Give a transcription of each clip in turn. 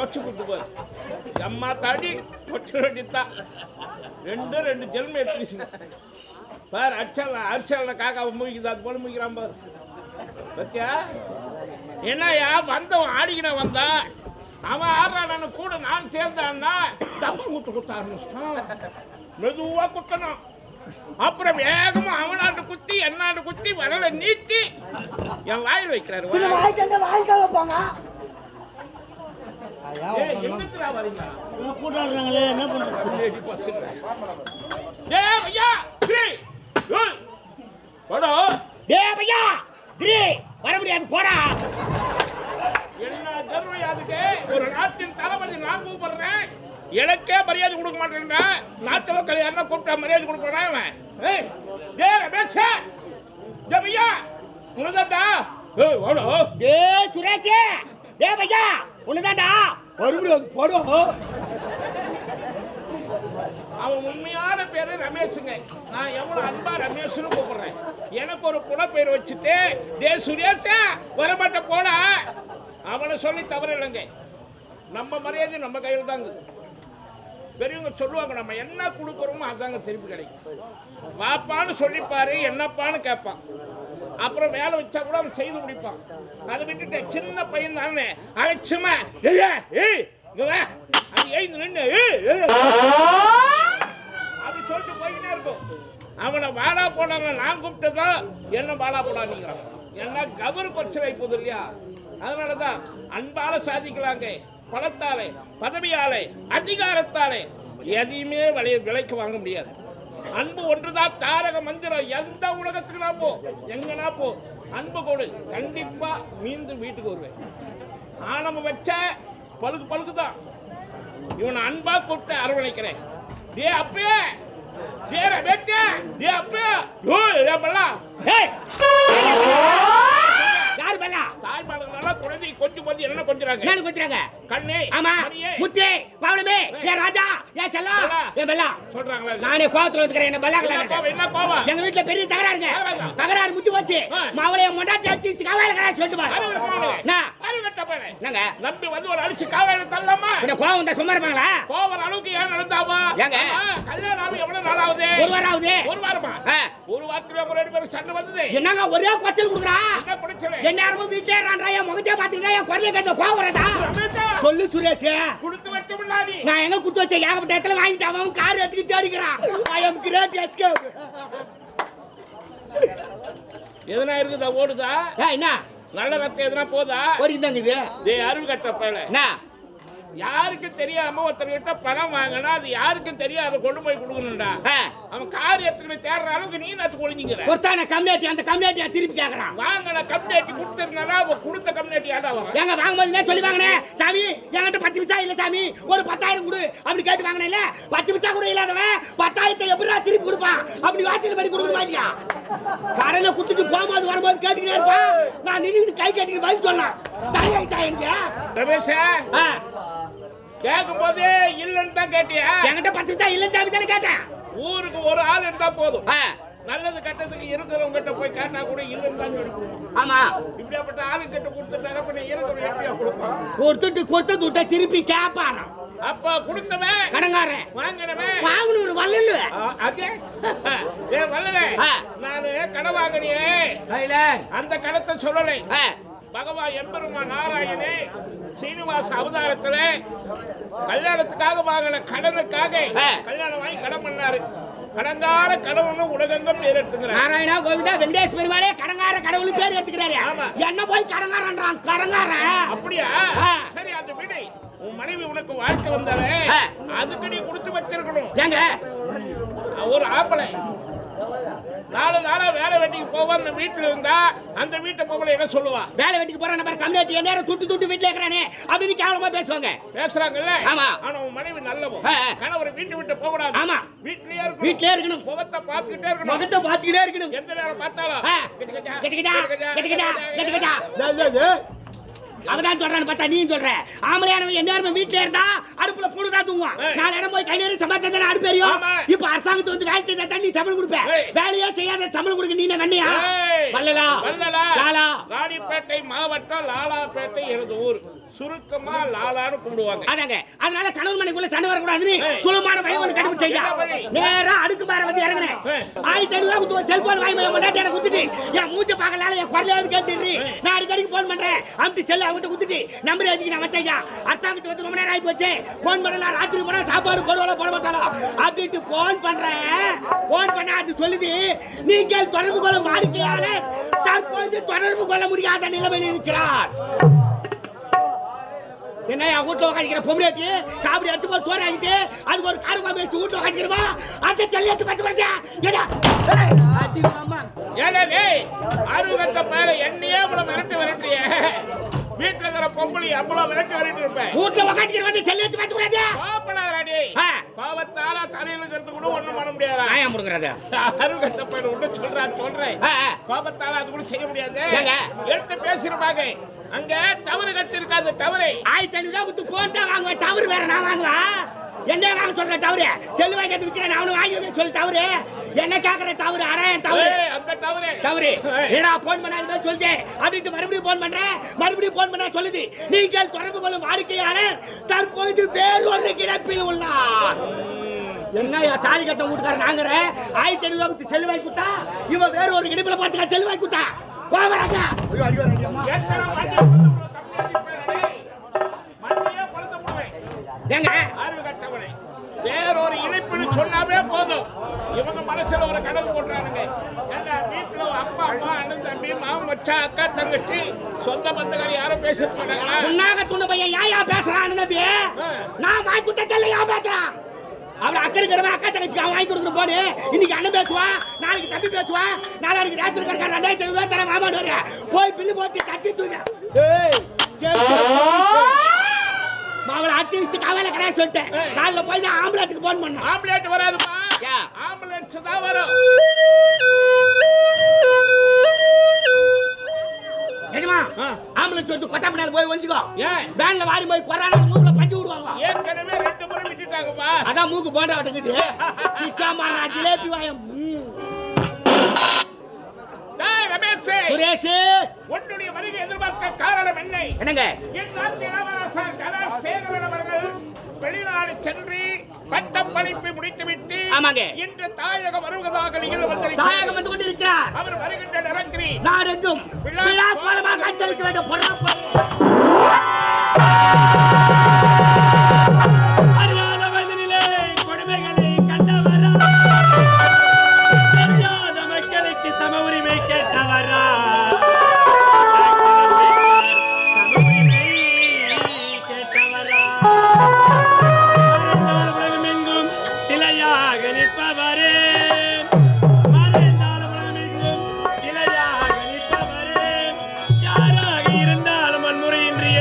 தொச்சு கொடுத்து பாரு. அம்மா தாடி தொச்சு வேண்டியதுதான். ரெண்டு ரெண்டு ஜென்மம் எடுத்துக்கிச்சுங்க. பாரு அடிச்சல் அரிச்சல் காக்காவை மூழ்கிது அது போல மூழ்கிறான் பாரு பத்தியா என்னய்யா வந்தவன் ஆடிக்கின வந்தான் அவன் ஆடுறான கூட நான் சேர்ந்தான்னா தப்ப குத்து குத்த ஆரம்பிச்சிட்டான் மெதுவா குத்தணும் அப்புறம் வேகமா அவனாண்டு குத்தி என்னாண்டு குத்தி வரல நீட்டி என் வாயில் வைக்கிறாரு. வாய்க்கு வந்து வைப்பாங்க? கூட்டாடுறாங்களே என்ன. ஏய். ஏய், திரி வர முடியாது போடா? ஒரு நாட்டின் தளபதி நான் கூப்பிடுறேன் எனக்கே மரியாதை கொடுக்க மாட்டேன்னா நாட்டு மக்கள் யாரா கூப்பிட்டா மரியாதை கொடுப்பானா அவன் ஏய். டேய், ஐயா, உனதான்டா? ஏய், வாடா. ஏ சுரேஷ் ஏ பையா உன்னதாண்டா மறுபடியும் அது படம் அவன் உண்மையான பேரு ரமேஷுங்க. நான் எவ்வளவு அன்பா ரமேஷ்னு கூப்பிடுறேன். எனக்கு ஒரு புலப்பெயர் வச்சுட்டு டே சுரேஷா வரமாட்ட போடா. அவனை சொல்லி தவறு இல்லைங்க நம்ம மரியாதை நம்ம கையில் தாங்க பெரியவங்க சொல்லுவாங்க நம்ம என்ன கொடுக்குறோமோ அதாங்க திருப்பி கிடைக்கும். வாப்பான்னு சொல்லிப்பாரு என்னப்பான்னு கேட்பான். அப்புறம் வேலை வச்சா கூட அவன் செய்து முடிப்பான். அதை விட்டுட்டு சின்ன பையன் தானே. அழைச்சுமா ஏய் அது எழுந்து நின்று அப்படி சொல்லிட்டு போய்கிட்டே இருக்கும். அவனை வாடா போடாமல் நான் கூப்பிட்டதா என்ன வாடா போடாதீங்கிறான். என்ன கவர் பிரச்சனை போகுது இல்லையா? அதனால தான் அன்பால சாதிக்கலாங்க. பணத்தாலே பதவியாலே அதிகாரத்தாலே எதையுமே விலை விலைக்கு வாங்க முடியாது. அன்பு ஒன்றுதான் தாரக மந்திரம் எந்த உலகத்துக்கு நான் போ எங்கனா போ அன்பு கொடு. கண்டிப்பா மீண்டும் வீட்டுக்கு வருவேன். ஆணவம் வச்ச பழுக்கு பழுக்கு தான் இவனை அன்பா கூப்பிட்டு அரவணைக்கிறேன். டே அப்பே டே வெட்டே டே அப்பே ஏ பண்ணலாம் ஏய் கொஞ்சம் கொஞ்சம் என்ன கொஞ்சறாங்க என்ன கொஞ்சறாங்க கண்ணே ஆமா மணியே, முத்தே பவுளமே ஏ ராஜா ஏ செல்லா செல்லா. ஏ பெல்லா சொல்றாங்களா? நானே கோவத்துல வந்துக்கிறேன் என்ன பல்லா என்ன கோவம், எங்க வீட்ல பெரிய தகராறுங்க. தகராறா? முத்தி போச்சு. மாவளைய மொண்டாச்சி அடிச்சு கடா சொல்லிட்டு பாரு நம்பி வந்து ஒரு அடிச்சு காவாயில தள்ளலாமா? என்ன கோவம் சும்மா இருப்பாங்களா? கோவம் நடந்தாவா? ஏங்க? கல்யாணம் ஆகி எவ்வளவு நாள் ஆகுது ஒரு வாரம்? ஆகுது ஒரு வாரமா. ஒரு வாரத்துல உங்க ரெண்டு பேரும் சண்டை வந்தது. என்னங்க ஒரே கொச்சல் குடுக்குறா? என்ன பிரச்சனை என்ன நேரமும் வீட்லயே ரான்றா என் முகத்தையே பாத்துக்கிட்டா என் குறைய கேட்ட கோவம் வரதா? ரமேஷா, சொல்லு சுரேஷ். கொடுத்து வச்ச முன்னாடி. நான் எங்க குத்து வச்ச ஏகப்பட்ட இடத்துல வாங்கிட்டு அவன் கார் எடுத்துக்கிட்டு தேடிக்கிறான். ஐ எம் கிரேட் எஸ்கேப் எதனா இருக்குதா? ஓடுதா? என்ன? நல்ல ரத்தம் எதனா போதா? ஒரு இது. அறிவு கட்ட பயல. என்ன? யாருக்கு தெரியாம ஒருத்தர்கிட்ட பணம் வாங்கினா அது யாருக்கும் தெரியாத கொண்டு போய் கொடுக்கணும்டா. அவன் கார் எடுத்துக்கிட்டு தேடுற அளவுக்கு நீ நத்து ஒழிஞ்சுக்கிற ஒருத்தான கம்யூனிட்டி அந்த கம்யூனிட்டியை திருப்பி கேக்குறான். வாங்கின கம்யூனிட்டி கொடுத்துருந்தா அவன் கொடுத்த கம்யூனிட்டி ஆடா வரும் ஏங்க வாங்கும்போது சொல்லி வாங்கினேன் சாமி என்கிட்ட பத்து பிச்சா இல்ல சாமி. ஒரு பத்தாயிரம் கொடு. அப்படி கேட்டு வாங்கினேன்ல பத்து பிச்சா கூட இல்லாதவன் பத்தாயிரத்தை எப்படிடா திருப்பி கொடுப்பான்? அப்படி வாட்சியில் பண்ணி கொடுக்கணுமா இல்லையா? கடனை குடுத்துட்டு போகும்போது வரும்போது கேட்டுக்கிட்டே இருப்பான் நான் நின்று கை கேட்டுக்கு பதில் சொன்னான். தலையாயிட்டா எனக்கு ரமேஷ ஆ, கேட்கும் போதே இல்லைன்னு தான் கேட்டியா? என்கிட்ட பத்து பிச்சா இல்ல சாமி தானே கேட்டேன். ஊருக்கு ஒரு ஆள் இருந்தா போதும். நல்லது கட்டத்துக்கு இருக்கிறவங்க கிட்ட போய் கேட்டா கூட இல்லைன்னு தான் சொல்லி ஆமா. இப்படியாப்பட்ட ஆளு கிட்ட கொடுத்துட்டாங்க அப்ப நீ இருக்கிறவங்க எப்படியா கொடுப்பான்? கொடுத்துட்டு கொடுத்தது விட்டா திருப்பி கேட்பாராம் அப்ப கொடுத்தவன் கடங்காரன். வாங்கினவன். வாங்கணும் ஒரு ஆ, அதே. ஏ வல்லலே. நானு கடை வாங்கினியே அந்த கடத்தை சொல்லலை. பகவான் எம்பெருமா நாராயணே சீனிவாச அவதாரத்துல கல்யாணத்துக்காக வாங்கின கடனுக்காக. கல்யாணம் வாங்கி கடன் பண்ணாரு. கடங்கார கடவுள்னு உலகெங்கும் பேர் எடுத்துக்கிறார். நாராயணா கோவிந்தா வெங்கடேஷ் பெருமாளே கடங்கார கடவுள் பேர் எடுத்துக்கிறாரு. என்ன போய் கடங்காரன்றான்? கடங்காரன். அப்படியா. சரி அந்த விடை உன் மனைவி உனக்கு வாழ்க்கை வந்தாலே. அதுக்கு நீ கொடுத்து வச்சிருக்கணும். ஏங்க? ஒரு ஆம்பளை. நாலு நாளா வேலை வெட்டிக்கு போவான்னு வீட்டுல இருந்தா அந்த வீட்டை பொம்பளை என்ன சொல்லுவா? வேலை வெட்டிக்கு போற நம்பர் கம்மியாச்சு நேரம் துட்டு துட்டு வீட்டுல இருக்கிறானே அப்படின்னு கேவலமா பேசுவாங்க. பேசுறாங்கல்ல? ஆமா. ஆனா உன் மனைவி நல்லவோ. கணவர் வீட்டு விட்டு போக கூடாது ஆமா. வீட்லயே இருக்கணும். வீட்லயே இருக்கணும். முகத்தை பார்த்துக்கிட்டே இருக்கணும். முகத்தை பாத்துக்கிட்டே இருக்கணும். எந்த நேரம் பார்த்தாலும். அவதான் சொல்றான்னு பார்த்தா நீ சொல்ற. ஆம்பளையானவன் என்ன வீட்டுல இருந்தா அடுப்புல பூடு தான் தூங்குவான். நாலு இடம் போய் கை நேரம் சம்பாதிச்சா அடுப்பு எரியும். இப்ப அரசாங்கத்து வந்து வேலை செய்தா தான் நீ சம்பளம் கொடுப்ப. ஏய். வேலையே செய்யாத சம்பளம் கொடுக்க நீ ஏய், வல்லலா வல்லலா. லாலா. ராணிப்பேட்டை மாவட்டம் லாலாப்பேட்டை எனது ஊர். சுருக்கமா லாலான்னு கூப்பிடுவாங்க அதாங்க. அதனால கணவன் மனைக்குள்ள சண்டை வரக்கூடாதுன்னு. சுலமான வழி ஒன்று கண்டுபிடிச்சீங்க? நேரா அடுக்கு மாற வந்து இறங்குனேன். ஆயிரத்தி ஐநூறு ரூபா செல்போன் வாங்கி முன்னாடி எனக்கு குத்துட்டு. என் மூஞ்ச பார்க்கலால என் குரலையாவது கேட்டுரு நான் அடிக்கடிக்கு போன் பண்றேன். அமுத்தி செல்ல அவங்ககிட்ட குத்துட்டு நம்பர் எதுக்கு நான் வந்தேன் அரசாங்கத்துக்கு வந்து ரொம்ப நேரம் ஆகி போச்சு. போன் பண்ணலாம் ராத்திரி போனா சாப்பாடு போடுவாங்க போட மாட்டாங்க அப்படின்ட்டு போன் பண்றேன். போன் பண்ண அது சொல்லுது நீங்கள் தொடர்பு கொள்ள வாடிக்கையாளர் தற்போது தொடர்பு கொள்ள முடியாத நிலைமையில் இருக்கிறார். என்ன என் வீட்டுல உட்காந்துக்கிற பொம்பளையாட்டி? காபடி அடிச்சு போய் சோறு ஆகிட்டு அதுக்கு ஒரு காரமா பேசி வீட்டுல உட்காந்துக்கிறமா அந்த செல்லியத்து பத்து பத்தியா ஏடா ஏய், அடி மாமா ஏடா டேய் மேல என்னையே இவ்வளவு மிரட்டி விரட்டிய வீட்டுல இருக்கிற பொம்பளை அவ்வளவு விரட்டி விரட்டி இருப்பேன் வீட்டுல உட்காந்துக்கிற வந்து செல்லியத்து பத்து பத்தியா கோபப்படாதடி ஆ. கோபத்தால தலையில இருக்கிறது கூட ஒண்ணும் பண்ண முடியாதா? நியாயம் கொடுக்குறது அருகட்ட பையன் ஒண்ணு சொல்றான். சொல்றேன். கோபத்தால அது கூட செய்ய முடியாது? எடுத்து பேசிருப்பாங்க அங்க டவரு கட்டி இருக்காது டவரு. ஆயிரத்தி ஐநூறு ரூபா கொடுத்து போன் தான் வாங்குவேன். டவர் வேற நான் வாங்குவா? என்ன வாங்க சொல்ற டவரு? செல்லு வாங்கி விற்கிறேன் அவனு வாங்கி சொல்லு டவரு. என்ன கேக்குற டவரு? அரையன் டவரு. அந்த டவரு. ஏய். ஏடா போன் பண்ணாத சொல்லிட்டேன் அப்படின்ட்டு மறுபடியும் போன் பண்றேன் மறுபடியும் போன் பண்ணா சொல்லுது. நீங்கள் தொடர்பு கொள்ளும் வாடிக்கையாளர் தற்போது வேறொரு கிடப்பில் உள்ளார். என்ன தாலி கட்ட வீட்டுக்காரன் நாங்கிற? ஆயிரத்தி ஐநூறு செல்லு வாங்கி கொடுத்தா? இவன் வேற ஒரு இடுப்புல பாத்துக்க செல்லு வாங்கி கொடுத்தா? கோவராஜா போடுவேன். ஏங்க? அறிவு கட்டவனே. வேறொரு இணைப்புன்னு சொன்னாவே போதும். இவங்க மனசுல ஒரு கனவு போட்டுறானுங்க ஏண்டா வீட்டுல அப்பா அம்மா அண்ணன் தம்பி மாமன் மச்சான் அக்கா தங்கச்சி சொந்த பந்தங்கள் யாரும் பேசிட்டு மாட்டாங்களா உன்னாக துண்ண பையன் ஏன் யா பேசுறான் நம்பி நான் வாங்கி கொடுத்த செல்ல ஏன் பேசுறான்? அவன் அக்கறை இருக்கிறவன் அக்கா தங்கச்சிக்கு அவன் வாங்கி கொடுக்குற போடு. இன்னைக்கு அண்ணன் பேசுவா நாளைக்கு தம்பி பேசுவா நாளைக்கு ரேஷன் கடைக்காரன் ரெண்டாயிரத்தி ஐநூறு ரூபாய் தர மாமான்னு வர போய் பில்லு போட்டு தட்டி தூங்க அடிச்சு வச்சுட்டு காலையில கிடையாது சொல்லிட்டேன். காலைல போய் தான் ஆம்பளைட்டுக்கு போன் பண்ணான். ஆம்புலன்ஸ் வராதுப்பா. ஏன்? ஆம்புலன்ஸ் தான் வரும். ஆ. ஆம்புலன்ஸ் சொல்லிட்டு கொட்டா பின்னால போய் ஏன் வேன்ல வாரி போய் கொரோனா மூக்குல பஞ்சு விடுவாங்க. ஏற்கனவே விட்டுட்டாங்கப்பா. அதான் மூக்கு போண்டா வட்டுக்குது. சிச்சா மாறா ஜிலேபி வாயம். சுரேஷ். உன்னுடைய வருகை எதிர்பார்க்க காரணம் என்ன? என்னங்க? என் நாட்டு இளவரசர் அவர்கள் வெளிநாடு சென்று பட்டம் படிப்பு முடித்துவிட்டு ஆமாங்க. இன்று தாயகம் வருவதாக தாயகம் வந்திருக்கிறார் வந்து கொண்டிருக்கிறார். அவர் வருகின்ற நிறக்கிறி நாடெங்கும் விழா விழா கோலமாக காட்சியளிக்க வேண்டும். பொறாப்பை.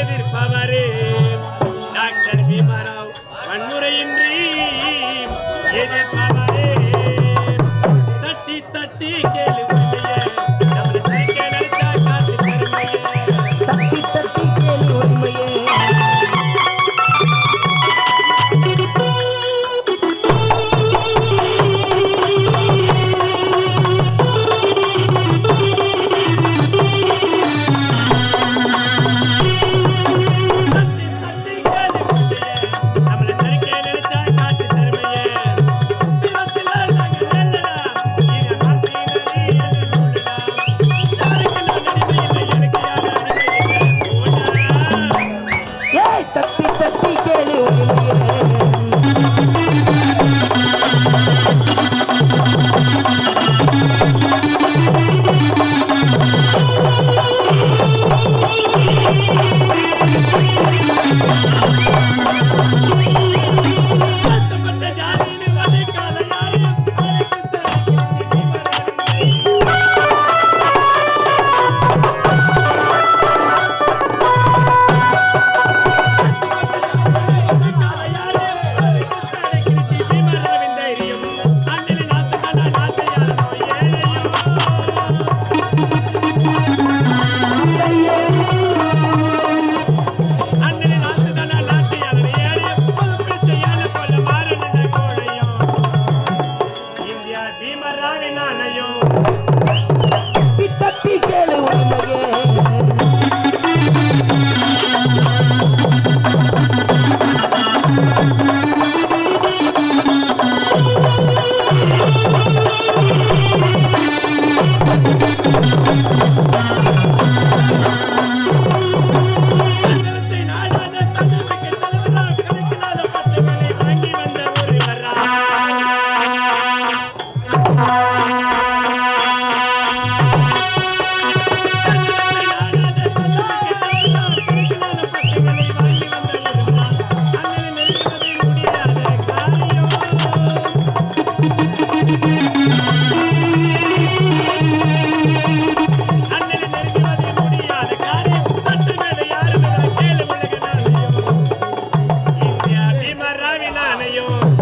எதிர்ப்பவரே. டாக்டர் பீமராவ் வன்முறையின்றி எதிர்ப்பவரே. தெரியும்